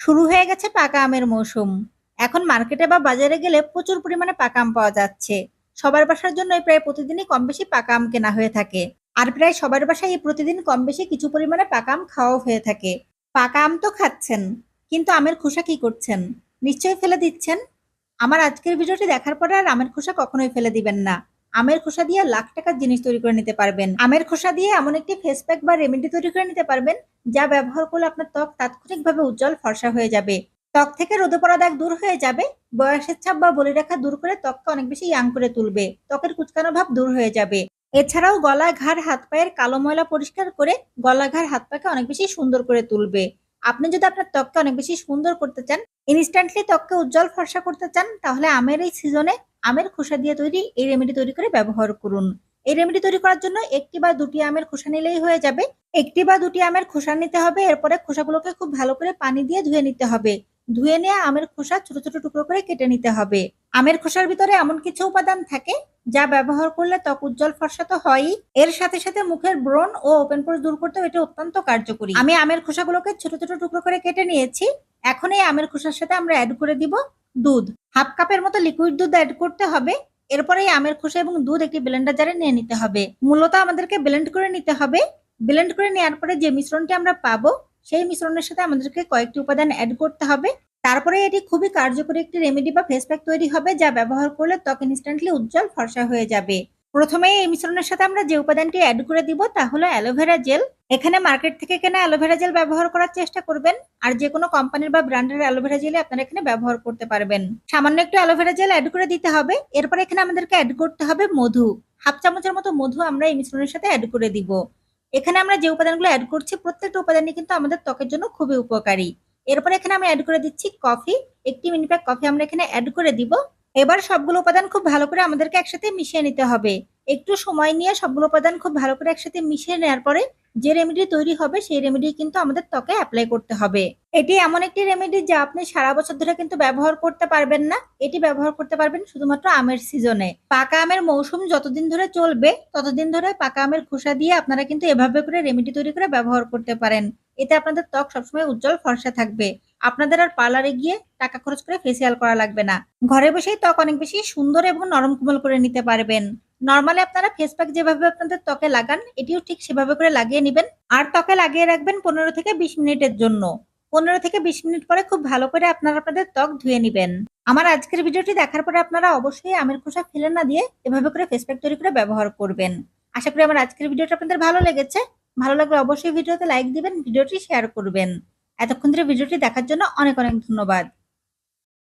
শুরু হয়ে গেছে পাকা আমের মৌসুম। এখন মার্কেটে বা বাজারে গেলে প্রচুর পরিমাণে পাকা আম পাওয়া যাচ্ছে। সবার বাসার জন্য প্রায় প্রতিদিনই কম বেশি পাকা আম কেনা হয়ে থাকে। আর প্রায় সবার বাসায় প্রতিদিন কম বেশি কিছু পরিমাণে পাকা আম খাওয়াও হয়ে থাকে। পাকা আম তো খাচ্ছেন, কিন্তু আমের খোসা কি করছেন? নিশ্চয়ই ফেলে দিচ্ছেন? আমার আজকের ভিডিওটি দেখার পরে আর আমের খোসা কখনোই ফেলে দিবেন না। আমের খোসা দিয়ে লাখ টাকার জিনিস তৈরি করে নিতে পারবেন। আমের খোসা দিয়ে এমন একটি ফেস প্যাক বা রেমেডি তৈরি করে নিতে পারবেন, যা ব্যবহার করলে আপনার ত্বক তাৎক্ষণিকভাবে উজ্জ্বল ফর্সা হয়ে যাবে। ত্বক থেকে রোদে পড়া দাগ দূর হয়ে যাবে, বয়সের ছাপ বা বলি রেখা দূর করে ত্বককে অনেক বেশি ইয়াং করে তুলবে, ত্বকের কুচকানো ভাব দূর হয়ে যাবে। এছাড়াও গলা ঘাড়, হাত পায়ের কালো ময়লা পরিষ্কার করে গলা ঘাড়, হাত পাকে অনেক বেশি সুন্দর করে তুলবে। আপনি যদি আপনার ত্বককে অনেক বেশি সুন্দর করতে চান ইনস্ট্যান্টলি ত্বককে উজ্জ্বল ফর্সা করতে চান, তাহলে আমের এই সিজনে আমের খোসা দিয়ে তৈরি এই রেমেডি তৈরি করে ব্যবহার করুন। এই রেমেডি তৈরি করার জন্য একটি বা দুটি আমের খোসা নিলেই হয়ে যাবে। একটি বা দুটি আমের খোসা নিতে হবে, এরপরে খোসাগুলোকে খুব ভালো করে পানি দিয়ে ধুয়ে নিতে হবে। ধুয়ে নিয়ে আমের খোসা ছোট ছোট টুকরো করে কেটে নিতে হবে। আমের খোসার ভিতরে এমন কিছু উপাদান থাকে যা ব্যবহার করলে ত্বক উজ্জ্বল ফর্সা তো হয়ই এর সাথে সাথে মুখের ব্রণ ও ওপেন পোর্স দূর করতেও এটা অত্যন্ত কার্যকরী। আমি আমের খোসাগুলোকে ছোট ছোট টুকরো করে কেটে নিয়েছি। এখন এই আমের খোসার সাথে আমরা অ্যাড করে দিব দুধ। হাফ কাপের মতো লিকুইড দুধ অ্যাড করতে হবে। এরপরে আমের খোসা এবং দুধ একটি ব্লেন্ডার জারে নিয়ে নিতে হবে। মূলত আমাদেরকে ব্লেন্ড করে নিতে হবে। ব্লেন্ড করে নেওয়ার পরে যে মিশ্রণটি আমরা পাবো, সেই মিশ্রণের সাথে আমাদেরকে কয়েকটি উপাদান অ্যাড করতে হবে। তারপরে এটি খুবই কার্যকরী একটি রেমেডি বা ফেস প্যাক তৈরি হবে, যা ব্যবহার করলে ত্বক ইনস্ট্যান্টলি উজ্জ্বল ফর্সা হয়ে যাবে। প্রথমে এই মিশ্রণের সাথে আমরা যে উপাদানটি অ্যাড করে দিব তা হলো অ্যালোভেরা জেল এখানে মার্কেট থেকে কেনা অ্যালোভেরা জেল ব্যবহার করার চেষ্টা করবেন, আর যে কোনো কোম্পানির বা ব্র্যান্ডের অ্যালোভেরা জেলে আপনারা এখানে ব্যবহার করতে পারবেন। সামান্য একটু অ্যালোভেরা জেল অ্যাড করে দিতে হবে, এরপর এখানে আমাদেরকে অ্যাড করতে হবে মধু। হাফ চামচের মতো মধু আমরা এই মিশ্রণের সাথে অ্যাড করে দিব। এখানে আমরা যে উপাদানগুলো অ্যাড করছি, প্রত্যেকটা উপাদানই কিন্তু আমাদের ত্বকের জন্য খুবই উপকারী। এরপর এখানে আমি অ্যাড করে দিচ্ছি কফি একটি মিনি প্যাক কফি আমরা এখানে অ্যাড করে দিব। এবার সবগুলো উপাদান খুব ভালো করে আমাদেরকে একসাথে মিশিয়ে নিতে হবে। একটু সময় নিয়ে সবগুলো উপাদান খুব ভালো করে একসাথে মিশিয়ে নেওয়ার পরে যে রেমেডি তৈরি হবে, সেই রেমেডি কিন্তু আমাদের ত্বকে অ্যাপ্লাই করতে হবে। এটি এমন একটি রেমেডি যা আপনি সারা বছর ধরে কিন্তু ব্যবহার করতে পারবেন না। এটি ব্যবহার করতে পারবেন শুধুমাত্র আমের সিজনে পাকা আমের মৌসুম যতদিন ধরে চলবে, ততদিন ধরে পাকা আমের খোসা দিয়ে আপনারা কিন্তু এভাবে করে রেমেডি তৈরি করে ব্যবহার করতে পারেন। এতে আপনাদের ত্বক সবসময় উজ্জ্বল ফর্সা থাকবে। আপনাদের আর পার্লারে গিয়ে টাকা খরচ করে ফেসিয়াল করা লাগবে না। ঘরে বসেই ত্বক অনেক বেশি সুন্দর এবং নরম কোমল করে নিতে পারবেন। নর্মালি আপনারা ফেস প্যাক যেভাবে আপনাদের ত্বকে লাগান, এটিও ঠিক সেভাবে করে লাগিয়ে নেবেন। আর ত্বকে লাগিয়ে রাখবেন পনেরো থেকে বিশ মিনিটের জন্য। পনেরো থেকে বিশ মিনিট পরে খুব ভালো করে আপনারা আপনাদের ত্বক ধুয়ে নেবেন। আমার আজকের ভিডিওটি দেখার পরে আপনারা অবশ্যই আমের খোসা ফেলে না দিয়ে এভাবে করে ফেস প্যাক তৈরি করে ব্যবহার করবেন। আশা করি আমার আজকের ভিডিওটা আপনাদের ভালো লেগেছে। ভালো লাগলে অবশ্যই ভিডিওতে লাইক দিবেন, ভিডিওটি শেয়ার করবেন। এতক্ষণ ধরে ভিডিওটি দেখার জন্য অনেক অনেক ধন্যবাদ।